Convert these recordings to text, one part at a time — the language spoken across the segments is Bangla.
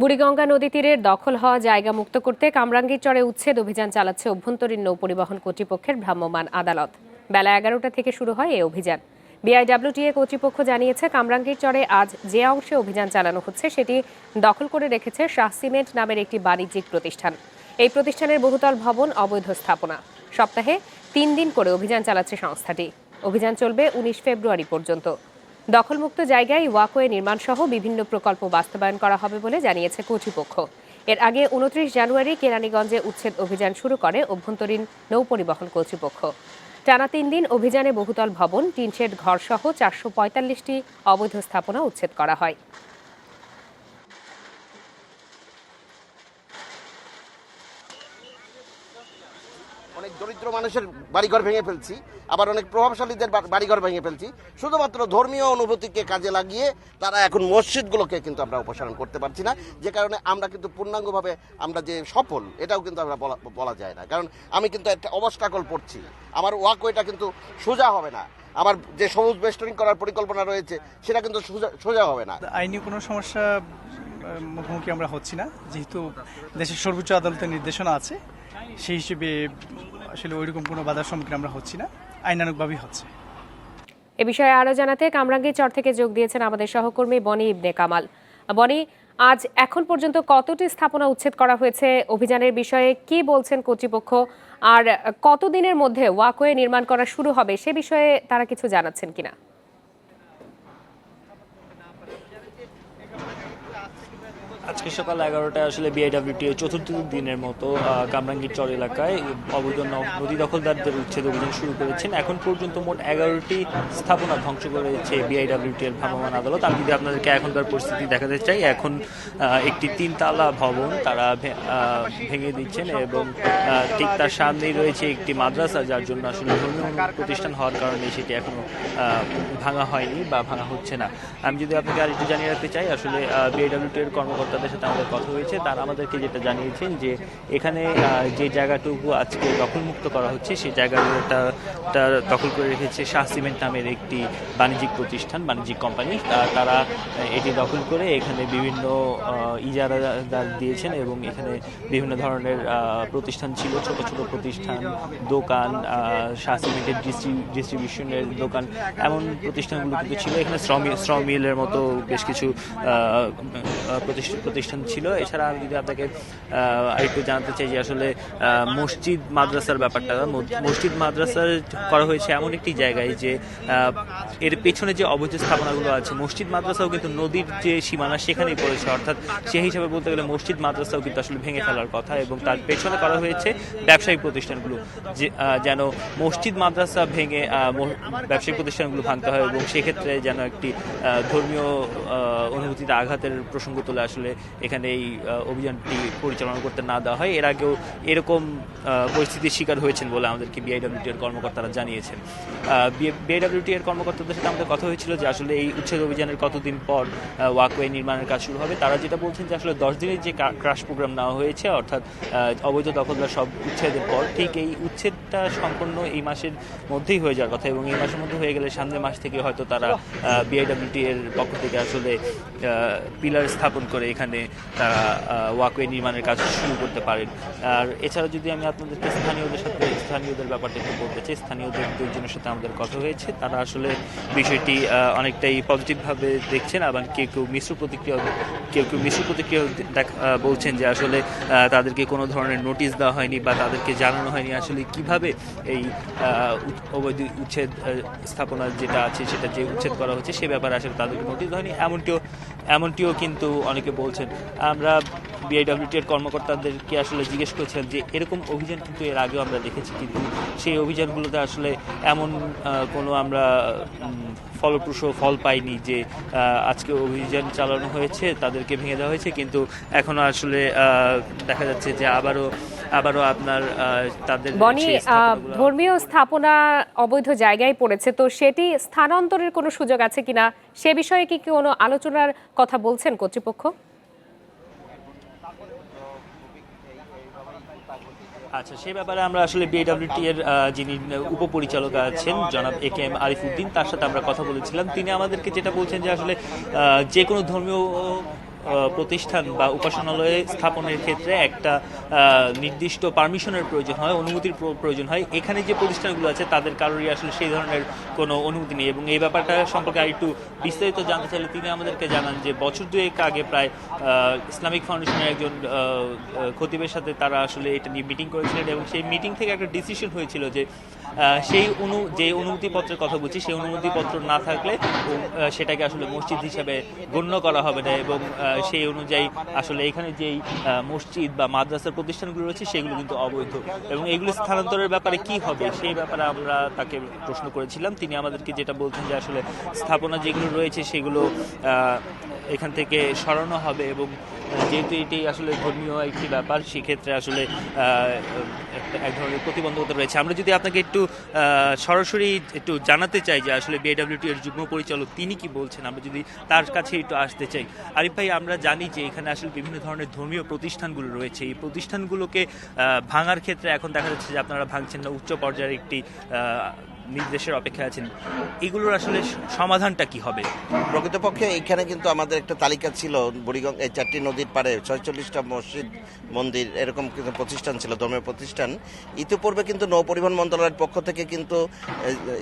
বুড়িগঙ্গা নদী তীরের দখল হওয়া জায়গা মুক্ত করতে কামরাঙ্গীর চরে উচ্ছেদ অভিযান চালাচ্ছে অভ্যন্তরীণ নৌ পরিবহন কর্তৃপক্ষের ভ্রাম্যমাণ আদালত। বেলা এগারোটা থেকে শুরু হয় এই অভিযান। বিআইডব্লিউটিএ কর্তৃপক্ষ জানিয়েছে, কামরাঙ্গীর চরে আজ যে অংশে অভিযান চালানো হচ্ছে সেটি দখল করে রেখেছে শাহ সিমেন্ট নামের একটি বাণিজ্যিক প্রতিষ্ঠান। এই প্রতিষ্ঠানের বহুতল ভবন, অবৈধ স্থাপনা। সপ্তাহে তিন দিন করে অভিযান চালাচ্ছে সংস্থাটি। অভিযান চলবে উনিশ ফেব্রুয়ারি পর্যন্ত। দখলমুক্ত জায়গায় ওয়াকওয়ে নির্মাণ সহ বিভিন্ন প্রকল্প বাস্তবায়ন করা হবে বলে জানিয়েছে কর্তৃপক্ষ। এর আগে উনত্রিশ জানুয়ারি কেরানীগঞ্জে উচ্ছেদ অভিযান শুরু করে অভ্যন্তরীণ নৌ পরিবহন কর্তৃপক্ষ। টানা তিন দিন অভিযানে বহুতল ভবন, টিনশেড ঘরসহ চারশো পঁয়তাল্লিশটি অবৈধ স্থাপনা উচ্ছেদ করা হয়। দরিদ্র মানুষের বাড়িঘর ভেঙে ফেলছি, আবার অনেক প্রভাবশালীদের বাড়িঘর ভেঙে ফেলছি। শুধুমাত্র ধর্মীয় অনুভূতিকে কাজে লাগিয়ে তারা এখন মসজিদগুলোকে কিন্তু আমরা অপসারণ করতে পারছি না। যে কারণে আমরা কিন্তু পূর্ণাঙ্গভাবে আমরা যে সফল, এটাও কিন্তু আমরা বলা যায় না। কারণ আমি কিন্তু একটা অবস্টাকল পড়ছি। আমার ওয়াকওয়েটা কিন্তু সোজা হবে না। আমার যে সবুজ বেষ্টনী করার পরিকল্পনা রয়েছে, সেটা কিন্তু সোজা হবে না। আইনি কোনো সমস্যা মুখোমুখি আমরা হচ্ছি না। যেহেতু দেশের সর্বোচ্চ আদালতের নির্দেশনা আছে সেই হিসেবে আসলে ওইরকম কোনো বাধার সম্মুখীন আমরা হচ্ছি না। আইনানুগভাবেই হচ্ছে। এ বিষয়ে আরও জানাতে কামরাঙ্গীর চর থেকে যোগ দিয়েছেন আমাদের সহকর্মী বনি ইবনে কামাল। বনি, আজ এখন পর্যন্ত কতটি স্থাপনা উচ্ছেদ করা হয়েছে? অভিযানের বিষয়ে কি বলছেন কর্তৃপক্ষ? আর কতদিনের মধ্যে ওয়াকওয়ে নির্মাণ করা শুরু হবে সে বিষয়ে তারা কিছু জানাচ্ছেন কিনা? আজকে সকাল এগারোটায় আসলে বিআইডব্লিউটি চতুর্থ দিনের মতো কামরাঙ্গীর চর এলাকায় অবৈধ নদী দখলদারদের উচ্ছেদ অভিযান শুরু করেছেন। এখন পর্যন্ত মোট এগারোটি স্থাপনা ধ্বংস করেছে বিআইডব্লিউটি এর ভ্রাম্যমাণ আদালত। আমি যদি আপনাদেরকে এখনকার পরিস্থিতি দেখাতে চাই, এখন একটি তিনতলা ভবন তারা ভেঙে দিচ্ছেন এবং ঠিক তার সামনেই রয়েছে একটি মাদ্রাসা, যার জন্য আসলে ধর্মীয় প্রতিষ্ঠান হওয়ার কারণে সেটি এখনও ভাঙা হয়নি বা ভাঙা হচ্ছে না। আমি যদি আপনাকে আরেকটু জানিয়ে রাখতে চাই, আসলে বিআইডব্লিউটি এর কর্মকর্তাদের সাথে আমাদের কথা হয়েছে। তারা আমাদেরকে যেটা জানিয়েছেন যে এখানে যে জায়গাটুকু আজকে দখলমুক্ত করা হচ্ছে সেই জায়গাটা দখল করে রেখেছে শাহ সিমেন্ট নামের একটি বাণিজ্যিক প্রতিষ্ঠান বাণিজ্যিক কোম্পানি। তারা এটি দখল করে এখানে বিভিন্ন ইজারাদার দিয়েছেন এবং এখানে বিভিন্ন ধরনের প্রতিষ্ঠান ছিল। ছোট ছোট প্রতিষ্ঠান দোকান শাহ সিমেন্টের ডিস্ট্রিবিউশনের দোকান এমন প্রতিষ্ঠানগুলো কিন্তু ছিল। এখানে শ্রম শ্রম মিলের মতো বেশ কিছু আহ, আহ, প্রতিষ্ঠা- প্রতিষ্ঠান ছিল। এছাড়া আমি যদি আপনাকে আরেকটু জানাতে চাই যে আসলে মসজিদ মাদ্রাসার ব্যাপারটা মসজিদ মাদ্রাসার করা হয়েছে এমন একটি জায়গায় যে এর পেছনে যে অবৈধ স্থাপনাগুলো আছে, মসজিদ মাদ্রাসাও কিন্তু নদীর যে সীমানা সেখানেই পড়েছে। অর্থাৎ সেই হিসাবে বলতে গেলে মসজিদ মাদ্রাসাও কিন্তু আসলে ভেঙে ফেলার কথা এবং তার পেছনে করা হয়েছে ব্যবসায়িক প্রতিষ্ঠানগুলো যে যেন মসজিদ মাদ্রাসা ভেঙে ব্যবসায়িক প্রতিষ্ঠানগুলো ভাঙতে হয় এবং সেক্ষেত্রে যেন একটি ধর্মীয় অনুভূতিতে আঘাতের প্রসঙ্গ তোলে আসলে এখানে এই অভিযানটি পরিচালনা করতে না দেওয়া হয়। এর আগেও এরকম পরিস্থিতির শিকার হয়েছেন বলে আমাদেরকে বিআইডব্লিউটি এর কর্মকর্তারা জানিয়েছেন। বিআইডব্লিউটি এর কর্মকর্তাদের সাথে আমাদের কথা হয়েছিল যে আসলে এই উচ্ছেদ অভিযানের কতদিন পর ওয়াকওয়ে নির্মাণের কাজ শুরু হবে। তারা যেটা বলছেন যে আসলে দশ দিনের যে ক্রাশ প্রোগ্রাম নেওয়া হয়েছে, অর্থাৎ অবৈধ দখলদার সব উচ্ছেদের পর, ঠিক এই উচ্ছেদটা সম্পন্ন এই মাসের মধ্যেই হয়ে যাওয়ার কথা এবং এই মাসের মধ্যে হয়ে গেলে সামনের মাস থেকে হয়তো তারা বিআইডব্লিউটি এর পক্ষ থেকে আসলে পিলার স্থাপন করে এখানে তারা ওয়াকওয়ে নির্মাণের কাজ শুরু করতে পারেন। আর এছাড়া যদি আমি আপনাদেরকে স্থানীয়দের সাথে, স্থানীয়দের ব্যাপারটা একটু বলতে চাই, স্থানীয়দের দুজনের সাথে আমাদের কথা হয়েছে। তারা আসলে বিষয়টি অনেকটাই পজিটিভভাবে দেখছেন আবার কেউ কেউ মিশ্র প্রতিক্রিয়া, কেউ কেউ মিশ্র প্রতিক্রিয়া বলছেন যে আসলে তাদেরকে কোনো ধরনের নোটিশ দেওয়া হয়নি বা তাদেরকে জানানো হয়নি আসলে কীভাবে এই অবৈধ উচ্ছেদ স্থাপনা যেটা আছে সেটা যে উচ্ছেদ করা হচ্ছে সে ব্যাপারে আসলে তাদেরকে নোটিশ দেওয়া হয়নি। এমনটিও এমনটিও কিন্তু অনেকে বলছেন। আমরা বিআইডব্লিউটি এর কর্মকর্তাদেরকে আসলে জিজ্ঞেস করেছিলাম যে এরকম অভিযান কিন্তু এর আগেও আমরা দেখেছি কিন্তু সেই অভিযানগুলোতে আসলে এমন কোনো আমরা ফলপ্রসূ ফল পাইনি যে আজকে অভিযান চালানো হয়েছে তাদেরকে ভেঙে দেওয়া হয়েছে কিন্তু এখনও আসলে দেখা যাচ্ছে যে আবারও আবারও আপনার তাদের বনি ধর্মীয় স্থাপনা অবৈধ জায়গায় পড়েছে তো সেটি স্থানান্তরের কোনো সুযোগ আছে কিনা সে বিষয়ে কি কোনো আলোচনার কথা বলছেন কর্তৃপক্ষ? আচ্ছা সে ব্যাপারে আমরা আসলে বিএডব্লিউটি এর যিনি উপপরিচালক আছেন, জনাব A K M Arif Uddin, তার সাথে আমরা কথা বলেছিলাম। তিনি আমাদেরকে যেটা বলছেন যে আসলে যে কোনো ধর্মীয় প্রতিষ্ঠান বা উপাসনালয়ে স্থাপনের ক্ষেত্রে একটা নির্দিষ্ট পারমিশনের প্রয়োজন হয়, অনুমতির প্রয়োজন হয়। এখানে যে প্রতিষ্ঠানগুলো আছে, তাদের কারোরই আসলে সেই ধরনের কোনো অনুমতি নেই। এবং এই ব্যাপারটা সম্পর্কে একটু বিস্তারিত জানতে চাইলে তিনি আমাদেরকে জানান যে বছর দুয়েক আগে প্রায় ইসলামিক ফাউন্ডেশনের একজন খতিবের সাথে তারা আসলে এটা নিয়ে মিটিং করেছিলেন এবং সেই মিটিং থেকে একটা ডিসিশন হয়েছিল যে সেই অনু, যে অনুমতিপত্রের কথা বলছি, সেই অনুমতিপত্র না থাকলে সেটাকে আসলে মসজিদ হিসাবে গণ্য করা হবে না এবং সেই অনুযায়ী আসলে এখানে যেই মসজিদ বা মাদ্রাসার প্রতিষ্ঠানগুলো রয়েছে, সেগুলো কিন্তু অবৈধ। এবং এগুলো স্থানান্তরের ব্যাপারে কি হবে, সেই ব্যাপারে আমরা তাকে প্রশ্ন করেছিলাম। তিনি আমাদেরকে যেটা বলছেন যে আসলে স্থাপনা যেগুলো রয়েছে, সেগুলো এখান থেকে সরানো হবে এবং যেহেতু এটি আসলে ধর্মীয় একটি ব্যাপার, সেক্ষেত্রে আসলে এক ধরনের প্রতিবন্ধকতা রয়েছে। আমরা যদি আপনাকে একটু সরাসরি একটু জানাতে চাই যে আসলে বিএডব্লিউটি এর যুগ্ম পরিচালক তিনি কি বলছেন, আমরা যদি তার কাছে একটু আসতে চাই। আরিফ ভাই, আমরা জানি যে এখানে আসলে বিভিন্ন ধরনের ধর্মীয় প্রতিষ্ঠানগুলো রয়েছে। এই প্রতিষ্ঠানগুলোকে ভাঙার ক্ষেত্রে এখন দেখা যাচ্ছে যে আপনারা ভাঙছেন না, উচ্চ পর্যায়ের একটি নির্দেশের অপেক্ষায় আছেন, এগুলোর আসলে সমাধানটা কি হবে? প্রকৃতপক্ষে এখানে কিন্তু আমাদের একটা তালিকা ছিল, বুড়িগঙ্গ, এই চারটি নদীর পারে ছয়চল্লিশটা মসজিদ, মন্দির, এরকম কিন্তু প্রতিষ্ঠান ছিল, ধর্মীয় প্রতিষ্ঠান। ইতিপূর্বে কিন্তু নৌ পরিবহন মন্ত্রণালয়ের পক্ষ থেকে কিন্তু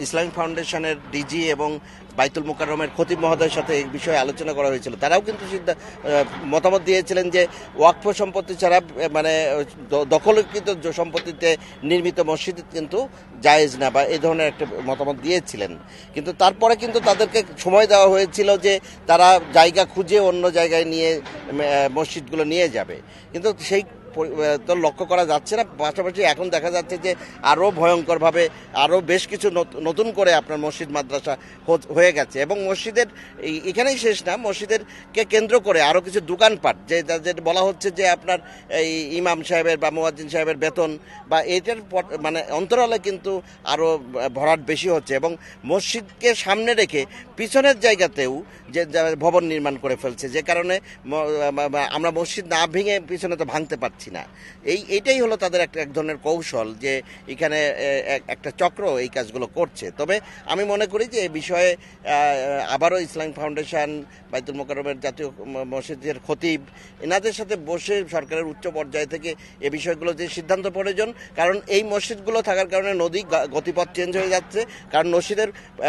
ইসলামিক ফাউন্ডেশনের ডিজি এবং বাইতুল মুকাররমের খতিব মহোদয়ের সাথে এই বিষয়ে আলোচনা করা হয়েছিল। তারাও কিন্তু মতামত দিয়েছিলেন যে ওয়াকফ সম্পত্তি ছাড়া মানে দখলকৃত সম্পত্তিতে নির্মিত মসজিদ কিন্তু জায়েজ না বা এই ধরনের একটা মতামত দিয়েছিলেন। কিন্তু তারপরে কিন্তু তাদেরকে সময় দেওয়া হয়েছিল যে তারা জায়গা খুঁজে অন্য জায়গায় নিয়ে মসজিদগুলো নিয়ে যাবে। কিন্তু সেই তো লক্ষ্য করা যাচ্ছে না। পাশাপাশি এখন দেখা যাচ্ছে যে আরও ভয়ঙ্করভাবে আরও বেশ কিছু নত- নতুন করে আপনার মসজিদ, মাদ্রাসা হয়ে গেছে এবং মসজিদের এখানেই শেষ না, মসজিদেরকে কেন্দ্র করে আরও কিছু দোকানপাট যে যেটা বলা হচ্ছে যে আপনার এই ইমাম সাহেবের বা মোয়াজ্জিন সাহেবের বেতন বা এটার মানে অন্তরালে কিন্তু আরও ভরাট বেশি হচ্ছে এবং মসজিদকে সামনে রেখে পিছনের জায়গাতেও যে ভবন নির্মাণ করে ফেলছে, যে কারণে আমরা মসজিদ না ভেঙে পিছনে তো ভাঙতে পারছি না। এই, এটাই হলো তাদের একটা, এক ধরনের কৌশল যে এখানে এক- একটা চক্র এই কাজগুলো করছে। তবে আমি মনে করি যে এ বিষয়ে আবারও ইসলামিক ফাউন্ডেশন, বাইতুল মোকারমের জাতীয় মসজিদের খতিব, এনাদের সাথে বসে সরকারের উচ্চ পর্যায় থেকে এ বিষয়গুলো যে সিদ্ধান্ত প্রয়োজন, কারণ এই মসজিদগুলো থাকার কারণে নদী গতিপথ চেঞ্জ হয়ে যাচ্ছে, কারণ নদীদের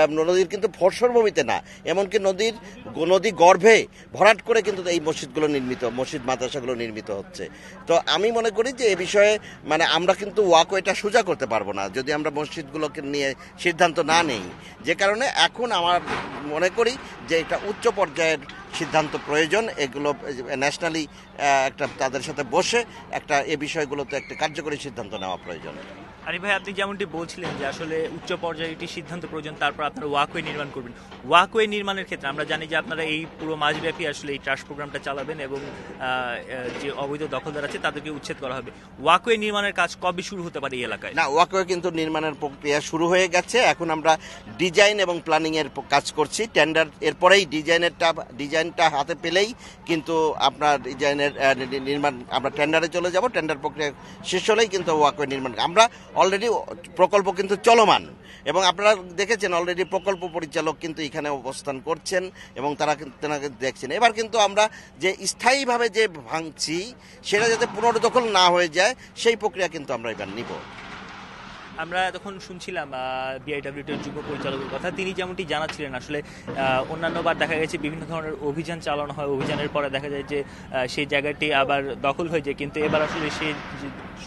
নদীর কিন্তু ফরসর ভূমিতে না, এমনকি নদীর নদী গর্ভে ভরাট করে কিন্তু এই মসজিদগুলো নির্মিত, মসজিদ মাদ্রাসাগুলো নির্মিত হচ্ছে। তো আমি মনে করি যে এ বিষয়ে মানে আমরা কিন্তু ওয়াকওয়েটা সোজা করতে পারব না, যদি আমরা মসজিদগুলোকে নিয়ে সিদ্ধান্ত না নেই। যে কারণে এখন আমার মনে করি যে এটা উচ্চ পর্যায়ের সিদ্ধান্ত প্রয়োজন, এগুলো ন্যাশনালি একটা তাদের সাথে বসে একটা এ বিষয়গুলোতে একটা কার্যকরী সিদ্ধান্ত নেওয়া প্রয়োজন। আরে ভাই, আপনি যেমনটি বলছিলেন যে আসলে উচ্চ পর্যায়ে একটি সিদ্ধান্ত প্রয়োজন, তারপর আপনারা ওয়াকওয়ে নির্মাণ করবেন। ওয়াকওয়ে নির্মাণের ক্ষেত্রে আমরা জানি যে আপনারা এই পুরো মাসব্যাপী আসলে এই ট্রাস্ট প্রোগ্রামটা চালাবেন এবং যে অবৈধ দখলদার আছে তাদেরকে উচ্ছেদ করা হবে। ওয়াকওয়ে নির্মাণের কাজ কবে শুরু হতে পারে এই এলাকায়? না ওয়াকওয়ে কিন্তু নির্মাণের প্রক্রিয়া শুরু হয়ে গেছে। এখন আমরা ডিজাইন এবং প্ল্যানিং এর কাজ করছি। টেন্ডার এরপরেই ডিজাইনেরটা ডিজাইনটা হাতে পেলেই কিন্তু আপনার ডিজাইনের নির্মাণ আমরা টেন্ডারে চলে যাব। টেন্ডার প্রক্রিয়া শেষ হলেই কিন্তু ওয়াকওয়ে নির্মাণ আমরা অলরেডি প্রকল্প কিন্তু চলমান। এবং আপনারা দেখেছেন অলরেডি প্রকল্প পরিচালক কিন্তু এখানে অবস্থান করছেন এবং তারা কিন্তু তেনাকে দেখছেন। এবার কিন্তু আমরা যে স্থায়ীভাবে যে ভাঙছি, সেটা যাতে পুনর্দখল না হয়ে যায়, সেই প্রক্রিয়া কিন্তু আমরা এবার নিব। আমরা তখন শুনছিলাম বিআইডব্লিউটির যুগ্ম পরিচালকের কথা। তিনি যেমনটি জানাচ্ছিলেন, আসলে অন্যান্য বার দেখা গেছে বিভিন্ন ধরনের অভিযান চালানো হয়। অভিযানের পরে দেখা যায় যে সেই জায়গাটি আবার দখল হয়ে যায়। কিন্তু এবার আসলে সেই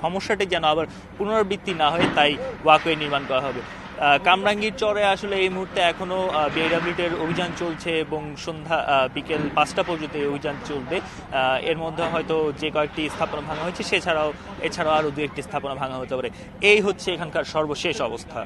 সমস্যাটি যেন আবার পুনরাবৃত্তি না হয়, তাই ওয়াকওয়ে নির্মাণ করা হবে। কামরাঙ্গীর চরে আসলে এই মুহূর্তে এখনও বিআইডব্লিউটির অভিযান চলছে এবং সন্ধ্যা বিকেল পাঁচটা পর্যন্ত এই অভিযান চলবে। এর মধ্যে হয়তো যে কয়েকটি স্থাপনা ভাঙা হয়েছে, সেছাড়াও, এছাড়াও আরও দু একটি স্থাপনা ভাঙা হতে পারে। এই হচ্ছে এখানকার সর্বশেষ অবস্থা।